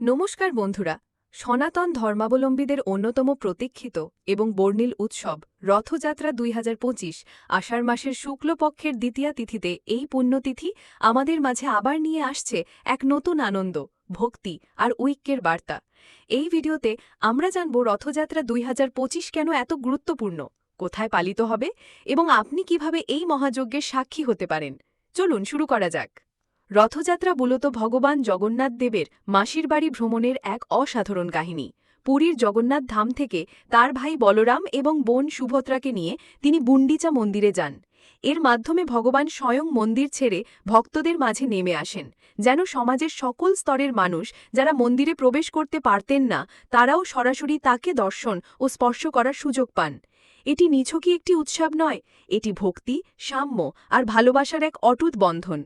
নমস্কার বন্ধুরা, সনাতন ধর্মাবলম্বীদের অন্যতম প্রতীক্ষিত এবং বর্ণিল উৎসব রথযাত্রা দুই হাজার পঁচিশ, আষাঢ় মাসের শুক্লপক্ষের দ্বিতীয়া তিথিতে এই পুণ্যতিথি আমাদের মাঝে আবার নিয়ে আসছে এক নতুন আনন্দ, ভক্তি আর ঐক্যের বার্তা। এই ভিডিওতে আমরা জানব রথযাত্রা দুই হাজার পঁচিশ কেন এত গুরুত্বপূর্ণ, কোথায় পালিত হবে এবং আপনি কীভাবে এই মহাযজ্ঞের সাক্ষী হতে পারেন। চলুন শুরু করা যাক। রথযাত্রা মূলত ভগবান জগন্নাথ দেবের মাসির বাড়ি ভ্রমণের এক অসাধারণ কাহিনী। পুরীর জগন্নাথ ধাম থেকে তার ভাই বলরাম এবং বোন সুভদ্রাকে নিয়ে তিনি বুন্ডিচা মন্দিরে যান। এর মাধ্যমে ভগবান স্বয়ং মন্দির ছেড়ে ভক্তদের মাঝে নেমে আসেন, যেন সমাজের সকল স্তরের মানুষ যারা মন্দিরে প্রবেশ করতে পারতেন না, তারাও সরাসরি তাকে দর্শন ও স্পর্শ করার সুযোগ পান। এটি নিছকই একটি উৎসব নয়, এটি ভক্তি, সাম্য আর ভালোবাসার এক অটুট বন্ধন।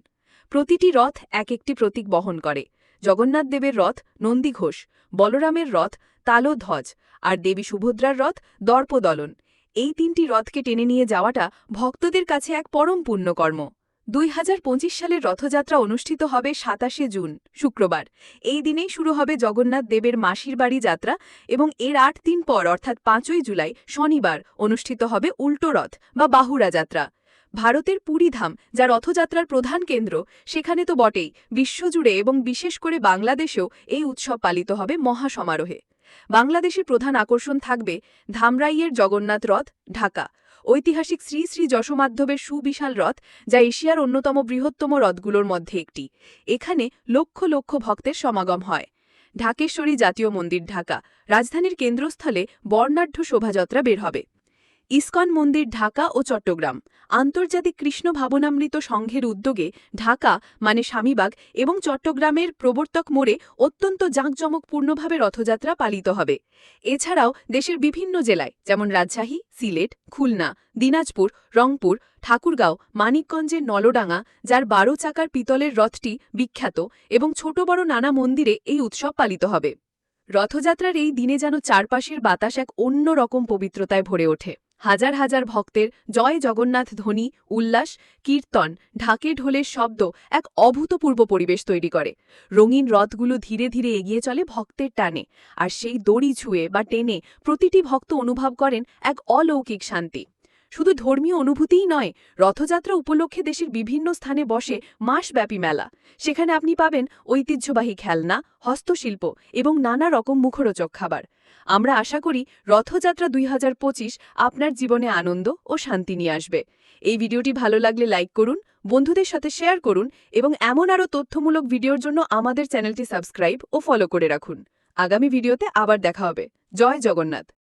প্রতিটি রথ এক একটি প্রতীক বহন করে। জগন্নাথ দেবের রথ নন্দীঘোষ বলরামের রথ তালোধ্বজ আর দেবী সুভদ্রার রথ দর্পদলন। এই তিনটি রথকে টেনে নিয়ে যাওয়াটা ভক্তদের কাছে এক পরম পুণ্যকর্ম। দুই হাজার পঁচিশ সালের রথযাত্রা অনুষ্ঠিত হবে সাতাশে জুন, শুক্রবার। এই দিনেই শুরু হবে জগন্নাথ দেবের মাসির বাড়ি যাত্রা এবং এর আট দিন পর, অর্থাৎ পাঁচই জুলাই, শনিবার, অনুষ্ঠিত হবে উল্টো রথ বা বাহুরা যাত্রা। ভারতের পুরীধাম যা রথযাত্রার প্রধান কেন্দ্র, সেখানে তো বটেই। বিশ্বজুড়ে এবং বিশেষ করে বাংলাদেশেও এই উৎসব পালিত হবে মহাসমারোহে। বাংলাদেশের প্রধান আকর্ষণ থাকবে ধামরাইয়ের জগন্নাথ রথ, ঢাকা। ঐতিহাসিক শ্রী শ্রী যশোমাধ্যবের সুবিশাল রথ, যা এশিয়ার অন্যতম বৃহত্তম রথগুলোর মধ্যে একটি। এখানে লক্ষ লক্ষ ভক্তের সমাগম হয়। ঢাকেশ্বরী জাতীয় মন্দির, ঢাকা। রাজধানীর কেন্দ্রস্থলে বর্ণাঢ্য শোভাযাত্রা বের হবে। ইসকন মন্দির, ঢাকা ও চট্টগ্রাম। আন্তর্জাতিক কৃষ্ণ ভাবনামৃত সংঘের উদ্যোগে ঢাকা মানে স্বামীবাগ এবং চট্টগ্রামের প্রবর্তক মোড়ে অত্যন্ত জাঁকজমকপূর্ণভাবে রথযাত্রা পালিত হবে। এছাড়াও দেশের বিভিন্ন জেলায়, যেমন রাজশাহী, সিলেট, খুলনা, দিনাজপুর, রংপুর, ঠাকুরগাঁও, মানিকগঞ্জের নলডাঙ্গা, যার বারো চাকার পিতলের রথটি বিখ্যাত এবং ছোট বড় নানা মন্দিরে এই উৎসব পালিত হবে। রথযাত্রার এই দিনে যেন চারপাশের বাতাস এক অন্য রকম পবিত্রতায় ভরে ওঠে। হাজার হাজার ভক্তের জয় জগন্নাথ ধ্বনি, উল্লাস, কীর্তন, ঢাকে ঢোলের শব্দ এক অভূতপূর্ব পরিবেশ তৈরি করে। রঙিন রথগুলো ধীরে ধীরে এগিয়ে চলে ভক্তের টানে আর সেই দড়ি ছুঁয়ে বা টেনে প্রতিটি ভক্ত অনুভব করেন এক অলৌকিক শান্তি। শুধু ধর্মীয় অনুভূতিই নয়, রথযাত্রা উপলক্ষে দেশের বিভিন্ন স্থানে বসে মাসব্যাপী মেলা। সেখানে আপনি পাবেন ঐতিহ্যবাহী খেলনা, হস্তশিল্প এবং নানা রকম মুখরোচক খাবার। আমরা আশা করি রথযাত্রা দুই হাজার পঁচিশ আপনার জীবনে আনন্দ ও শান্তি নিয়ে আসবে। এই ভিডিওটি ভালো লাগলে লাইক করুন, বন্ধুদের সাথে শেয়ার করুন এবং এমন আরও তথ্যমূলক ভিডিওর জন্য আমাদের চ্যানেলটি সাবস্ক্রাইব ও ফলো করে রাখুন। আগামী ভিডিওতে আবার দেখা হবে। জয় জগন্নাথ।